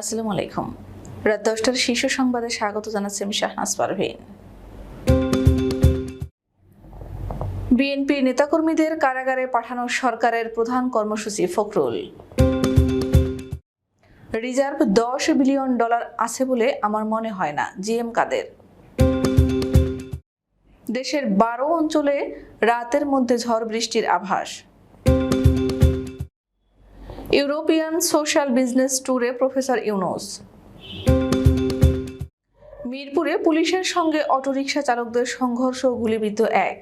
আসসালামু আলাইকুম। রাত দশটার শীর্ষ সংবাদে স্বাগত জানাচ্ছি আমি শাহনাজ পারভীন। বিএনপির নেতাকর্মীদের কারাগারে পাঠানো সরকারের প্রধান কর্মসূচি ফখরুল। রিজার্ভ দশ বিলিয়ন ডলার আছে বলে আমার মনে হয় না, জিএম কাদের। দেশের বারো অঞ্চলে রাতের মধ্যে ঝড় বৃষ্টির আভাস। ইউরোপিয়ান সোশ্যাল বিজনেস ট্যুরে প্রফেসর ইউনুস। মিরপুরে পুলিশের সঙ্গে অটোরিকশা চালকদের সংঘর্ষ, গুলিবিদ্ধ এক।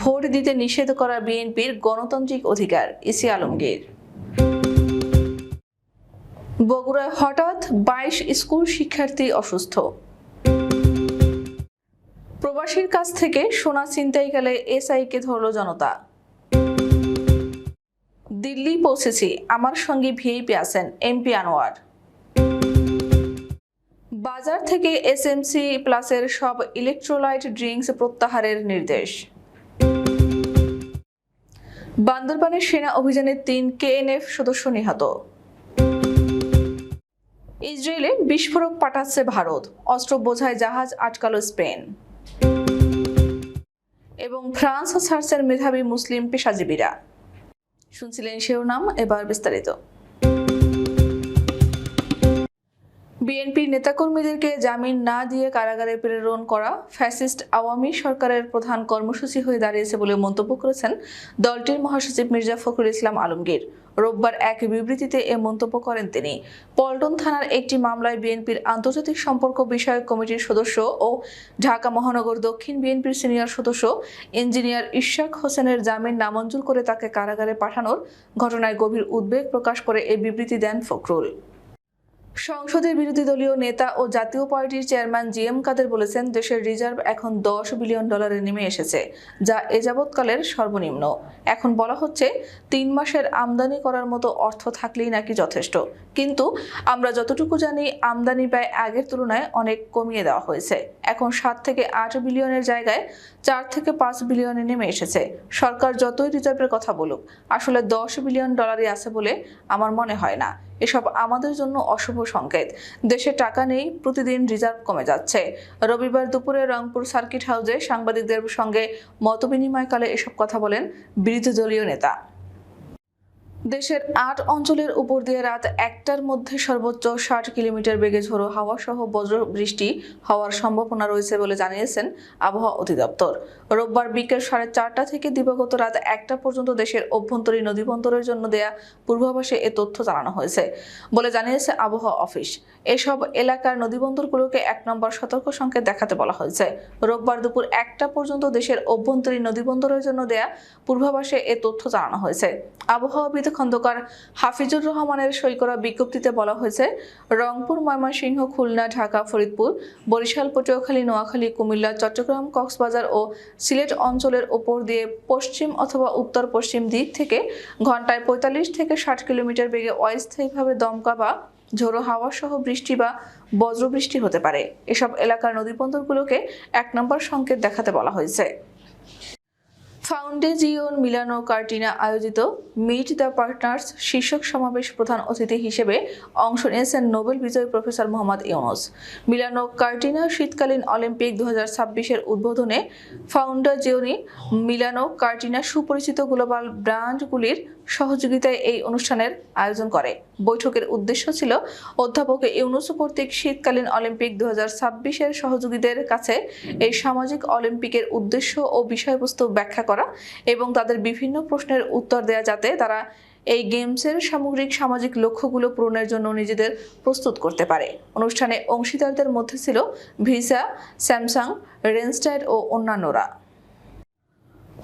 ভোট দিতে নিষেধ করা বিএনপির গণতান্ত্রিক অধিকার, ইসি আলমগীর। বগুড়ায় হঠাৎ বাইশ স্কুল শিক্ষার্থী অসুস্থ। প্রবাসীর কাছ থেকে সোনা ছিনতাই গেলে এসআইকে ধরল জনতা। দিল্লি পৌঁছেছি। আমার সঙ্গে ভিআইপি আছেন এমপি আনোয়ার। বাজার থেকে এসএমসি প্লাসের সব ইলেকট্রোলাইট ড্রিঙ্কস প্রত্যাহারের নির্দেশ। বান্দরবানের সেনা অভিযানে তিন কেএনএফ সদস্য নিহত। ইসরায়েলে বিস্ফোরক পাঠাচ্ছে ভারত। অস্ত্র বোঝায় জাহাজ আটকালো স্পেন। এবং ফ্রান্স ছাড়ছেন মেধাবী মুসলিম পেশাজীবীরা। শুনছিলেন শিরোনাম, এবার বিস্তারিত। বিএনপির নেতাকর্মীদেরকে জামিন না দিয়ে কারাগারে প্রেরণ করা ফ্যাসিস্ট আওয়ামী সরকারের প্রধান কর্মসূচি হয়ে দাঁড়িয়েছে বলে মন্তব্য করেছেন দলটির মহাসচিব মির্জা ফখরুল ইসলাম আলমগীর। রোববার এক বিবৃতিতে এ মন্তব্য করেন তিনি। পল্টন থানার একটি মামলায় বিএনপির আন্তর্জাতিক সম্পর্ক বিষয়ক কমিটির সদস্য ও ঢাকা মহানগর দক্ষিণ বিএনপির সিনিয়র সদস্য ইঞ্জিনিয়ার ইশাক হোসেনের জামিন নামঞ্জুর করে তাকে কারাগারে পাঠানোর ঘটনায় গভীর উদ্বেগ প্রকাশ করে এ বিবৃতি দেন ফখরুল। সংসদে বিরোধী দলীয় নেতা ও জাতীয় পার্টির চেয়ারম্যান জি এম কাদের বলেছেন, দেশের রিজার্ভ এখন দশ বিলিয়ন ডলারে নেমে এসেছে, যা এ যাবৎকালের সর্বনিম্ন। এখন বলা হচ্ছে, তিন মাসের আমদানি করার মতো অর্থ থাকলেই নাকি যথেষ্ট। কিন্তু আমরা যতটুকু জানি, আমদানি ব্যয় আগের তুলনায় অনেক কমিয়ে দেওয়া হয়েছে। এখন সাত থেকে আট বিলিয়নের জায়গায় চার থেকে পাঁচ বিলিয়নে নেমে এসেছে। সরকার যতই রিজার্ভের কথা বলুক, আসলে দশ বিলিয়ন ডলারই আছে বলে আমার মনে হয় না। এসব আমাদের জন্য অশুভ সংকেত। দেশে টাকা নেই, প্রতিদিন রিজার্ভ কমে যাচ্ছে। রবিবার দুপুরে রংপুর সার্কিট হাউসে সাংবাদিকদের সঙ্গে মতবিনিময়কালে এসব কথা বলেন বিরোধী দলীয় নেতা। দেশের আট অঞ্চলের উপর দিয়ে রাত একটার মধ্যে সর্বোচ্চ ষাট কিলোমিটার বেগে ঝোড়ো হাওয়া সহ বজ্র বৃষ্টি হওয়ার সম্ভাবনা রয়েছে বলে জানিয়েছেন আবহাওয়া অধিদপ্তর। রোববার বিকেল সাড়ে চারটা থেকে দিবাগত রাত একটা পর্যন্ত দেশের অভ্যন্তরীণ নদীবন্দরের জন্য দেয়া পূর্বাভাসে এ তথ্য জানানো হয়েছে বলে জানিয়েছে আবহাওয়া অফিস। এসব এলাকার নদীবন্দরগুলোকে এক নম্বর সতর্ক সংকেত দেখাতে বলা হয়েছে। রোববার দুপুর একটা পর্যন্ত দেশের অভ্যন্তরীণ নদীবন্দরের জন্য দেয়া পূর্বাভাসে এ তথ্য জানানো হয়েছে। আবহাওয়াবিদ খন্দকার হাফিজুর রহমানের সই করা বিজ্ঞপ্তিতে বলা হয়েছে, রংপুর, ময়মনসিংহ, খুলনা, ঢাকা, ফরিদপুর, বরিশাল, পটুয়াখালী, নোয়াখালী, কুমিল্লা, চট্টগ্রাম, কক্সবাজার ও সিলেট অঞ্চলের ওপর দিয়ে পশ্চিম অথবা উত্তর পশ্চিম দিক থেকে ঘন্টায় পঁয়তাল্লিশ থেকে ষাট কিলোমিটার বেগে অস্থায়ীভাবে দমকা বা ঝোড়ো হাওয়া সহ বৃষ্টি বা বজ্রবৃষ্টি হতে পারে। এসব এলাকার নদীবন্দরগুলোকে এক নম্বর সংকেত দেখাতে বলা হয়েছে। ফাউন্ডেজিওন মিলানো কার্টিনা আয়োজিত মিট দ্য পার্টনার্স শীর্ষক সমাবেশ প্রধান অতিথি হিসেবে অংশ নিয়েছেন নোবেল বিজয়ী প্রফেসর মোহাম্মদ ইউনুস। মিলানো কার্টিনা শীতকালীন অলিম্পিক দু হাজার উদ্বোধনে ফাউন্ডেজিওনি মিলানো কার্টিনা সুপরিচিত গ্লোবাল ব্র্যান্ডগুলির সহযোগিতায় এই অনুষ্ঠানের আয়োজন করে। বৈঠকের উদ্দেশ্য ছিল অধ্যাপক ইউনুস কর্তৃক শীতকালীন অলিম্পিক দু হাজার ছাব্বিশের সহযোগীদের কাছে এই সামাজিক অলিম্পিকের উদ্দেশ্য ও বিষয়বস্তু ব্যাখ্যা করা এবং তাদের বিভিন্ন প্রশ্নের উত্তর দেয়া যাতে তারা এই গেমসের সামগ্রিক সামাজিক লক্ষ্যগুলো পূরণের জন্য নিজেদের প্রস্তুত করতে পারে। অনুষ্ঠানে অংশীদারদের মধ্যে ছিল ভিসা, স্যামসাং, রেনস্টাইড ও অন্যান্যরা।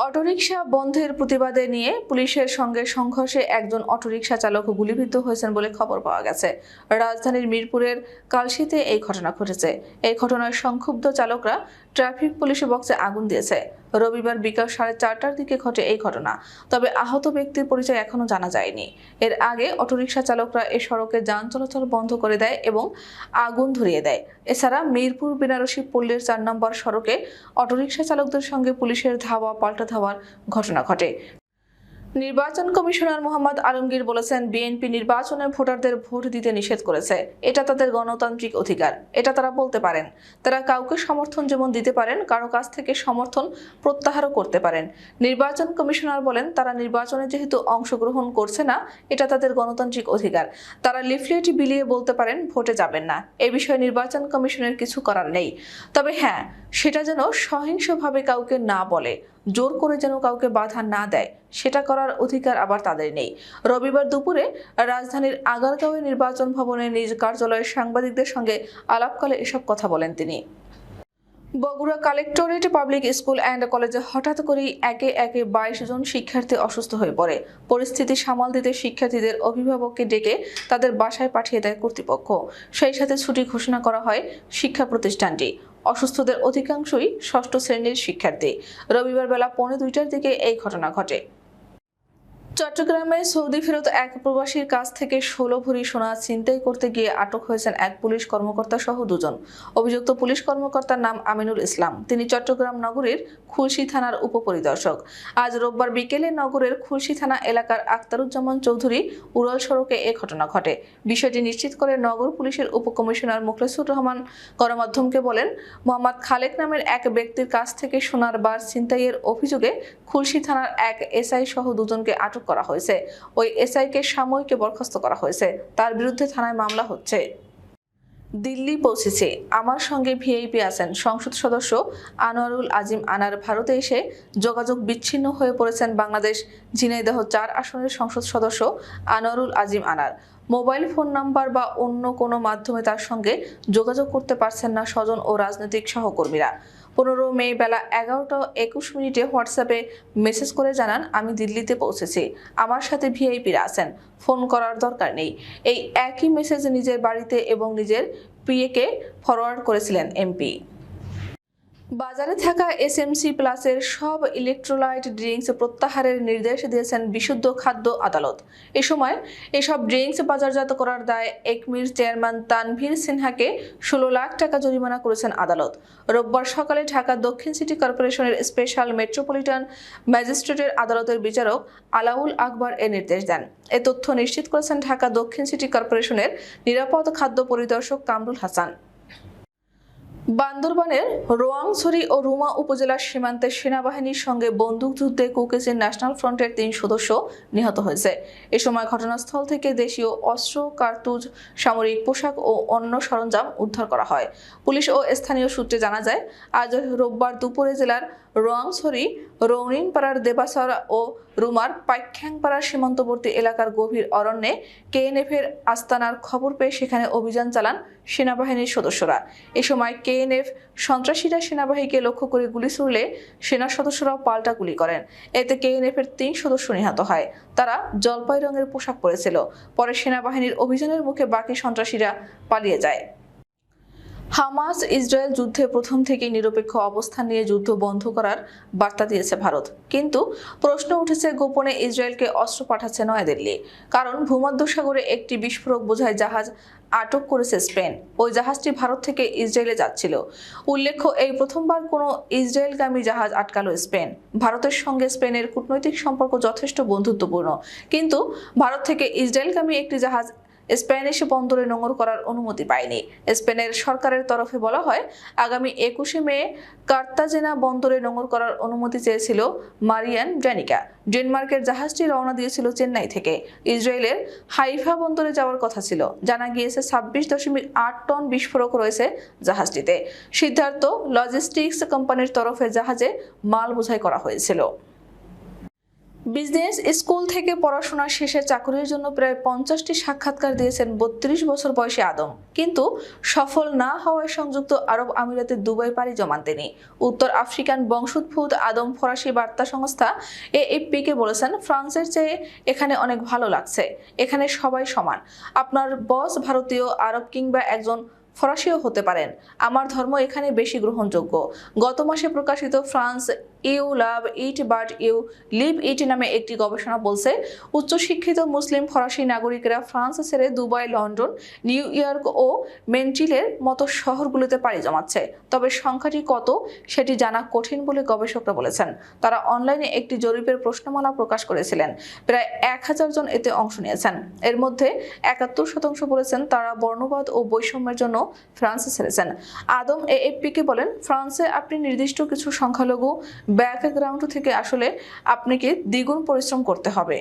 অটোরিকশা বন্ধের প্রতিবাদে নিয়ে পুলিশের সঙ্গে সংঘর্ষে একজন অটোরিকশা চালক গুলিবিদ্ধ হয়েছেন বলে খবর পাওয়া গেছে। রাজধানীর মিরপুরের কালশিতে এই ঘটনা ঘটেছে। এই ঘটনায় সংক্ষুব্ধ চালকরা ট্রাফিক পুলিশে বক্সে আগুন দিয়েছে। রবিবার বিকাল সাড়ে চারটার দিকে ঘটে এই ঘটনা। তবে আহত ব্যক্তির পরিচয় এখনও জানা যায়নি। এর আগে অটোরিকশা চালকরা এ সড়কে যান চলাচল বন্ধ করে দেয় এবং আগুন ধরিয়ে দেয়। এছাড়া মিরপুর, বেনারসি পল্লীর চার নম্বর সড়কে অটোরিকশা চালকদের সঙ্গে পুলিশের ধাওয়া, পাল্টা ধাওয়ার ঘটনা ঘটে। নির্বাচন কমিশনার মোহাম্মদ আলমগীর বলেছেন, বিএনপি নির্বাচনে ভোটারদের ভোট দিতে নিষেধ করেছে। এটা তাদের গণতান্ত্রিক অধিকার। এটা তারা বলতে পারেন। তারা কাউকে সমর্থন যেমন দিতে পারেন, কারও কাছ থেকে সমর্থন প্রত্যাহারও করতে পারেন। নির্বাচন কমিশনার বলেন, তারা নির্বাচনে যেহেতু অংশগ্রহণ করছে না, এটা তাদের গণতান্ত্রিক অধিকার। তারা লিফলেট বিলিয়ে বলতে পারেন, ভোটে যাবেন না। এ বিষয়ে নির্বাচন কমিশনের কিছু করার নেই। তবে হ্যাঁ সেটা যেন সহিংসভাবে কাউকে না বলে। জোর করে যেন কাউকে বাধা না দেয়, সেটা করার অধিকার আবার তাদের নেই। রবিবার দুপুরে রাজধানীর আগারগাঁওয়ে নির্বাচন ভবনে নিজ কার্যালয়ে সাংবাদিকদের সঙ্গে আলাপকালে এসব কথা বলেন তিনি। Bogura collectorate public school and কলেজে হঠাৎ করেই একে একে বাইশ জন শিক্ষার্থী অসুস্থ হয়ে পড়ে। পরিস্থিতি সামাল দিতে শিক্ষার্থীদের অভিভাবককে ডেকে তাদের বাসায় পাঠিয়ে দেয় কর্তৃপক্ষ। সেই সাথে ছুটি ঘোষণা করা হয় শিক্ষা প্রতিষ্ঠানটি। অসুস্থদের অধিকাংশই ষষ্ঠ শ্রেণির শিক্ষার্থী। রবিবার বেলা পৌনে দুইটার দিকে এই ঘটনা ঘটে। চট্টগ্রামে সৌদি ফেরত এক প্রবাসীর কাছ থেকে ষোলো ভরি সোনা ছিনতাই করতে গিয়ে আটক হয়েছেন এক পুলিশ কর্মকর্তা সহ দুজন। অভিযুক্ত পুলিশ কর্মকর্তার নাম আমিনুল ইসলাম। তিনি চট্টগ্রাম নগরীর খুলশি থানার উপপরিদর্শক। আজ রোববার বিকেলে নগরের খুলশি থানা এলাকার আক্তারুজ্জামান চৌধুরী উড়াল সড়কে এ ঘটনা ঘটে। বিষয়টি নিশ্চিত করে নগর পুলিশের উপকমিশনার মুখলেসুর রহমান গণমাধ্যমকে বলেন, মোহাম্মদ খালেক নামের এক ব্যক্তির কাছ থেকে সোনার বার ছিনতাইয়ের অভিযোগে খুলশি থানার এক এসআই সহ দুজনকে আটক করা হয়েছে। ওই এসআইকে সাময়িক বরখাস্ত করা হয়েছে। তার বিরুদ্ধে থানায় মামলা হচ্ছে। দিল্লি পৌঁছেছে। আমার সঙ্গে ভিআইপি আছেন সংসদ সদস্য আনোয়ারুল আজিম আনার। ভারতে এসে যোগাযোগ বিচ্ছিন্ন হয়ে পড়েছেন বাংলাদেশ। ঝিনাইদহ চার আসনের সংসদ সদস্য আনোয়ারুল আজিম আনার। মোবাইল ফোন নাম্বার বা অন্য কোনো মাধ্যমে তার সঙ্গে যোগাযোগ করতে পারছেন না স্বজন ও রাজনৈতিক সহকর্মীরা। পনেরো মে বেলা এগারোটা একুশ মিনিটে হোয়াটসঅ্যাপে মেসেজ করে জানান, আমি দিল্লিতে পৌঁছেছি। আমার সাথে ভিআইপিরা আছেন। ফোন করার দরকার নেই। এই একই মেসেজ নিজের বাড়িতে এবং নিজের পিএকে ফরওয়ার্ড করেছিলেন এমপি। বাজারে থাকা এসএমসি প্লাসের সব ইলেকট্রোলাইট ড্রিঙ্কস প্রত্যাহারের নির্দেশ দিয়েছেন বিশুদ্ধ খাদ্য আদালত। এ সময় এসব ড্রিঙ্কস বাজারজাত করার দায় একমির চেয়ারম্যান তানভীর সিনহাকে ষোলো লাখ টাকা জরিমানা করেছেন আদালত। রোববার সকালে ঢাকা দক্ষিণ সিটি কর্পোরেশনের স্পেশাল মেট্রোপলিটন ম্যাজিস্ট্রেটের আদালতের বিচারক আলাউল আকবর এ নির্দেশ দেন। এ তথ্য নিশ্চিত করেছেন ঢাকা দক্ষিণ সিটি কর্পোরেশনের নিরাপদ খাদ্য পরিদর্শক কামরুল হাসান। বান্দরবানের রোয়াংছড়ি ও রুমা উপজেলার সীমান্তে সেনাবাহিনীর সঙ্গে বন্দুকযুদ্ধে কুকেজের ন্যাশনাল ফ্রন্টের তিন সদস্য নিহত হয়েছে। এ সময় ঘটনাস্থল থেকে দেশীয় অস্ত্র, কার্তুজ, সামরিক পোশাক ও অন্য সরঞ্জাম উদ্ধার করা হয়। পুলিশ ও স্থানীয় সূত্রে জানা যায়, আজ রোববার দুপুরে জেলার রোয়াংছড়ি রৌনিনপাড়ার দেবাসরা ও রুমার পাইখ্যাংপাড়ার সীমান্তবর্তী এলাকার গভীর অরণ্যে কেএনএফের আস্তানার খবর পেয়ে সেখানে অভিযান চালান সেনাবাহিনীর সদস্যরা। এ সময় কেএনএফ সন্ত্রাসীরা সেনাবাহিনীকে লক্ষ্য করে গুলি ছুড়লে সেনা সদস্যরাও পাল্টা গুলি করেন। এতে কেএনএফের তিন সদস্য নিহত হয়। তারা জলপাই রঙের পোশাক পরেছিল। পরে সেনাবাহিনীর অভিযানের মুখে বাকি সন্ত্রাসীরা পালিয়ে যায়। হামাস ইসরায়েল যুদ্ধে প্রথম থেকেই নিরপেক্ষ অবস্থান নিয়ে যুদ্ধ বন্ধ করার বার্তা দিয়েছে ভারত। কিন্তু প্রশ্ন উঠেছে গোপনে ইসরায়েলকে অস্ত্র পাঠাচ্ছে নয়াদিল্লি। কারণ ভূমধ্যসাগরে একটি বিস্ফোরক বোঝায় জাহাজ আটক করেছে স্পেন। ওই জাহাজটি ভারত থেকে ইসরায়েলে যাচ্ছিল। উল্লেখ্য, এই প্রথমবার কোনো ইসরায়েলগামী জাহাজ আটকালো স্পেন। ভারতের সঙ্গে স্পেনের কূটনৈতিক সম্পর্ক যথেষ্ট বন্ধুত্বপূর্ণ। কিন্তু ভারত থেকে ইসরায়েলগামী একটি জাহাজ স্প্যানিশ বন্দরে নোঙর করার অনুমতি পায়নি। স্পেনের সরকারের তরফে বলা হয়, আগামী একুশে মে কার্তাজেনা বন্দরে নোঙর করার অনুমতি চেয়েছিল মারিয়ান ড্যানিকা ডেনমার্কের জাহাজটি রওনা দিয়েছিল চেন্নাই থেকে। ইসরায়েলের হাইফা বন্দরে যাওয়ার কথা ছিল। জানা গিয়েছে, ছাব্বিশ দশমিক আট টন বিস্ফোরক রয়েছে জাহাজটিতে। সিদ্ধার্থ লজিস্টিক্স কোম্পানির তরফে জাহাজে মাল বোঝাই করা হয়েছিল। বিজনেস স্কুল থেকে পড়াশোনা শেষে চাকরির জন্য প্রায় পঞ্চাশটি সাক্ষাৎকার দিয়েছেন বত্রিশ বছর বয়সী আদম। কিন্তু সফল না হওয়ায় সংযুক্ত আরব আমিরাতে দুবাই পাড়ি জমান তিনি। উত্তর আফ্রিকান বংশোদ্ভূত আদম ফরাসি বার্তা সংস্থা এএফপিকে বলেছেন, ফ্রান্সের চেয়ে এখানে অনেক ভালো লাগছে। এখানে সবাই সমান। আপনার বস ভারতীয়, আরব কিংবা একজন ফরাসিও হতে পারেন। আমার ধর্ম এখানে বেশি গ্রহণযোগ্য। গত মাসে প্রকাশিত France you love it but you leave it নামে একটি গবেষণা বলছে, উচ্চশিক্ষিত মুসলিম ফরাসি নাগরিকেরা ফ্রান্স ছেড়ে দুবাই, লন্ডন, নিউ ইয়র্ক ও মেন্ট্রিলের মতো শহরগুলোতে পাড়ি জমাচ্ছে। তবে সংখ্যাটি কত সেটি জানা কঠিন বলে গবেষকরা বলেছেন। তারা অনলাইনে একটি জরিপের প্রশ্নমালা প্রকাশ করেছিলেন। প্রায় এক হাজার জন এতে অংশ নিয়েছেন। এর মধ্যে একাত্তর শতাংশ বলেছেন তারা বর্ণবাদ ও বৈষম্যের জন্য ফ্রান্স ছেড়েছেন আদম এএফপিকে বলেন, ফ্রান্সে আপনি নির্দিষ্ট কিছু সংখ্যালঘু ব্যাকগ্রাউন্ড থেকে আসলে আপনাকে দ্বিগুণ পরিশ্রম করতে হবে।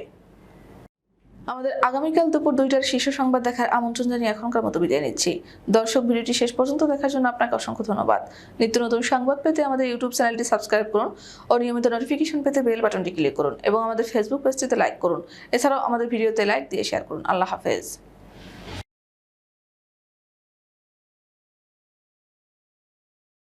আমাদের আগামীকাল দুপুর দুইটার শীর্ষ সংবাদ দেখার আমন্ত্রণ জানিয়ে এখনকার মতো বিদায় নিচ্ছি। দর্শক ভিডিওটি শেষ পর্যন্ত দেখার জন্য আপনাকে অসংখ্য ধন্যবাদ। নিত্য নতুন সংবাদ পেতে আমাদের ইউটিউব চ্যানেলটি সাবস্ক্রাইব করুন ও নিয়মিত নোটিফিকেশন পেতে বেল বাটনটি ক্লিক করুন এবং আমাদের ফেসবুক পেজটিতে লাইক করুন। এছাড়াও আমাদের ভিডিওতে লাইক দিয়ে শেয়ার করুন। আল্লাহ হাফেজ।